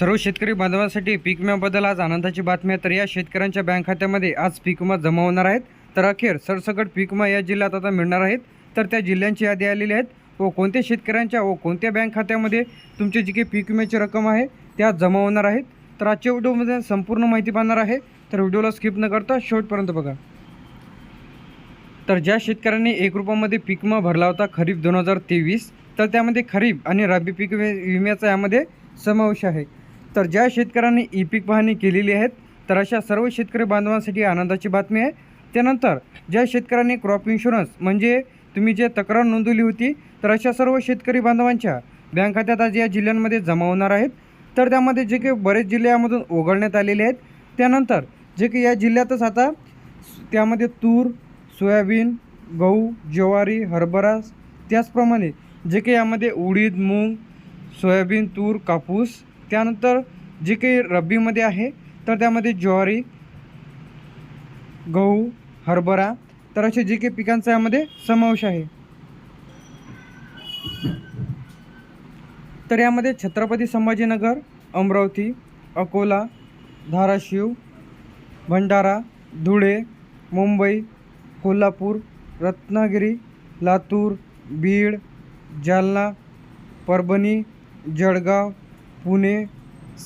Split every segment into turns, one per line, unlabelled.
सर्व शेतकरी बांधवांसाठी पीक विम्याबद्दल आज आनंदाची बातमी आहे. तर या शेतकऱ्यांच्या बँक खात्यामध्ये आज पीक विमा जमा होणार आहेत. तर अखेर सरसकट पीक विमा या जिल्ह्यात आता मिळणार आहेत. तर त्या जिल्ह्यांची यादी आलेली आहेत. व कोणत्या शेतकऱ्यांच्या व कोणत्या बँक खात्यामध्ये तुमची जी काही पीक विम्याची रक्कम आहे त्या जमा होणार आहेत. तर आजच्या व्हिडिओमध्ये संपूर्ण माहिती पाहणार आहे. तर व्हिडिओला स्किप न करता शेवटपर्यंत बघा. तर ज्या शेतकऱ्यांनी एक रुपयामध्ये पीक विमा भरला होता खरीप दोन हजार तेवीस तर त्यामध्ये खरीप आणि रब्बी पीक वि- विम्याचा यामध्ये समावेश आहे. तर ज्या शेतकऱ्यांनी ई पीक पाहणी केलेली आहेत तर अशा सर्व शेतकरी बांधवांसाठी आनंदाची बातमी आहे. त्यानंतर ज्या शेतकऱ्यांनी क्रॉप इन्शुरन्स म्हणजे तुम्ही जे तक्रार नोंदवली होती तर अशा सर्व शेतकरी बांधवांच्या बँक खात्यात आज या जिल्ह्यांमध्ये जमा होणार आहेत. तर त्यामध्ये जे काही बरेच जिल्ह्यामधून उघडण्यात आलेले आहेत. त्यानंतर जे काही या जिल्ह्यातच आता त्यामध्ये तूर सोयाबीन गहू ज्वारी हरभरा त्याचप्रमाणे जे काही यामध्ये उडीद मूग सोयाबीन तूर कापूस त्यानंतर जे काही रब्बीमध्ये आहे तर त्यामध्ये ज्वारी गहू हरभरा तर असे जे काही पिकांचा यामध्ये समावेश आहे. तर यामध्ये छत्रपती संभाजीनगर अमरावती अकोला धाराशिव भंडारा धुळे मुंबई कोल्हापूर रत्नागिरी लातूर बीड जालना परभणी जळगाव पुणे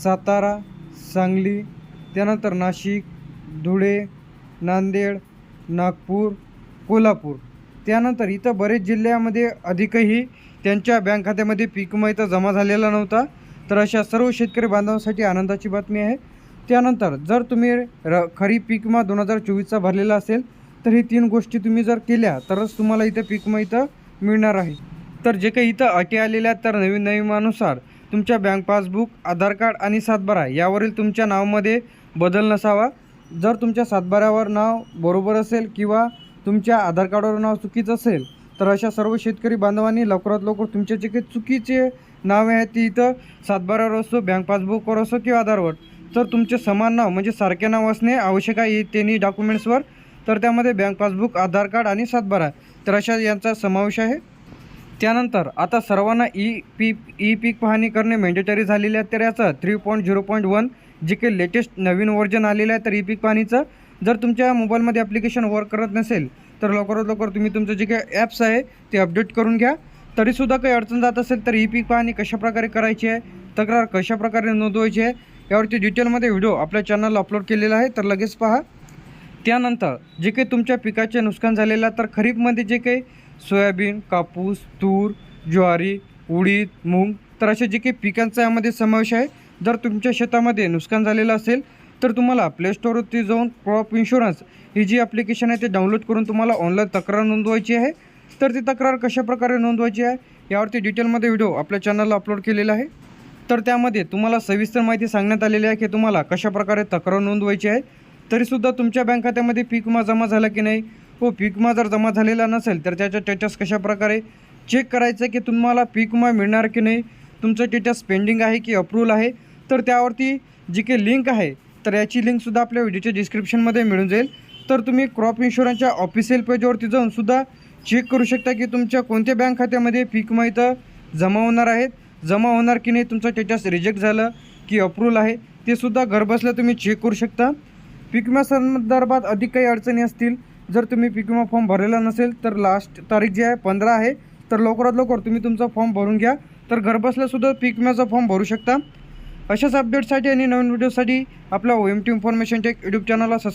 सातारा सांगली त्यानंतर नाशिक धुळे नांदेड नागपूर कोल्हापूर. त्यानंतर इथं बरेच जिल्ह्यामध्ये अधिकही त्यांच्या बँक खात्यामध्ये पीक जमा झालेला नव्हता. तर अशा सर्व शेतकरी बांधवांसाठी आनंदाची बातमी आहे. त्यानंतर जर तुम्ही र खरीप पीक दोन हजार चोवीसचा भरलेला असेल तर ही तीन गोष्टी तुम्ही जर केल्या तरच तुम्हाला इथं पीक इथं मिळणार आहे. तर जे काही इथं अटी आलेल्या तर नवीन नियमानुसार तुमच्या बँक पासबुक आधार कार्ड आणि सातबारा यावरील तुमच्या नावामध्ये बदल नसावा. जर तुमच्या सातबाऱ्यावर नाव बरोबर असेल किंवा तुमच्या आधार कार्डवर नाव चुकीचं असेल तर अशा सर्व शेतकरी बांधवांनी लवकरात लवकर तुमच्या जे काही चुकीचे नावे आहेत ती इथं सातबाऱ्यावर असो बँक पासबुकवर असो किंवा आधारवर. तर तुमचे समान नाव म्हणजे सारखे नाव असणे आवश्यक आहे त्यांनी डॉक्युमेंट्सवर तर त्यामध्ये बँक पासबुक आधार कार्ड आणि सातबारा. तर अशा यांचा समावेश आहे. त्यानंतर आता सर्वांना ई पी ई पीक पाहणी करणे मॅन्डेटरी झालेले आहे तर याचं three point zero point one जे काही लेटेस्ट नवीन व्हर्जन आलेलं आहे तर ई पीक पाहणीचं. जर तुमच्या मोबाईलमध्ये ॲप्लिकेशन वर्क करत नसेल तर लवकरात लवकर तुम्ही तुमचं जे काही ॲप्स आहे ते अपडेट करून घ्या. तरीसुद्धा काही अडचण जात असेल तर ई पीक पाहणी कशाप्रकारे करायची आहे तक्रार कशाप्रकारे नोंदवायची आहे यावरती डिटेलमध्ये व्हिडिओ आपल्या चॅनलला अपलोड केलेला आहे तर लगेच पहा. त्यानंतर जे काही तुमच्या पिकाचे नुकसान झालेलं तर खरीपमध्ये जे काही सोयाबीन कापूस तूर ज्वारी उडीद मूग तर असे जे काही पिकांचा यामध्ये समावेश आहे जर तुमच्या शेतामध्ये नुकसान झालेलं असेल तर तुम्हाला प्ले स्टोरवरती जाऊन क्रॉप इन्शुरन्स ही जी ॲप्लिकेशन आहे ते डाउनलोड करून तुम्हाला ऑनलाईन तक्रार नोंदवायची आहे. तर ती तक्रार कशाप्रकारे नोंदवायची आहे यावरती डिटेलमध्ये व्हिडिओ आपल्या चॅनलला अपलोड केलेला आहे. तर त्यामध्ये तुम्हाला सविस्तर माहिती सांगण्यात आलेली आहे की तुम्हाला कशाप्रकारे तक्रार नोंदवायची आहे. तरीसुद्धा तुमच्या बँक खात्यामध्ये पीक विमा जमा झाला की नाही व पीक विमा जर जमा झालेला नसेल तर त्याच्या स्टेटस कशाप्रकारे? चेक करायचं की तुम्हाला पीक विमा मिळणार की नाही? तुमचं स्टेटस पेंडिंग आहे की अप्रूव्हल आहे? तर त्यावरती जी काही लिंक आहे तर याची लिंकसुद्धा आपल्या व्हिडिओच्या डिस्क्रिप्शनमध्ये मिळून जाईल. तर तुम्ही क्रॉप इन्शुरन्सच्या ऑफिशियल पेजवरती जाऊन सुद्धा चेक करू शकता की तुमच्या कोणत्या बँक खात्यामध्ये पीक विमा इथं जमा होणार आहेत? जमा होणार की नाही? तुमचं स्टेटस रिजेक्ट झालं की अप्रूव्हल आहे? ते सुद्धा घरबसल्या तुम्ही चेक करू शकता. पीक विमा संदर्भात अधिक काही अडचणी असतील जर तुम्ही पीक विमा फॉर्म भरलेला नसेल तर लास्ट तारीख जी आहे पंधरा आहे तर लवकरात लवकर तुम्ही तुमचा फॉर्म भरून घ्या. तर घरबसल्यासुद्धा पीक विम्याचा फॉर्म भरू शकता. अशाच अपडेटसाठी आणि नवीन व्हिडिओसाठी आपल्या O M T information tech YouTube चॅनलला सबस्क्राईब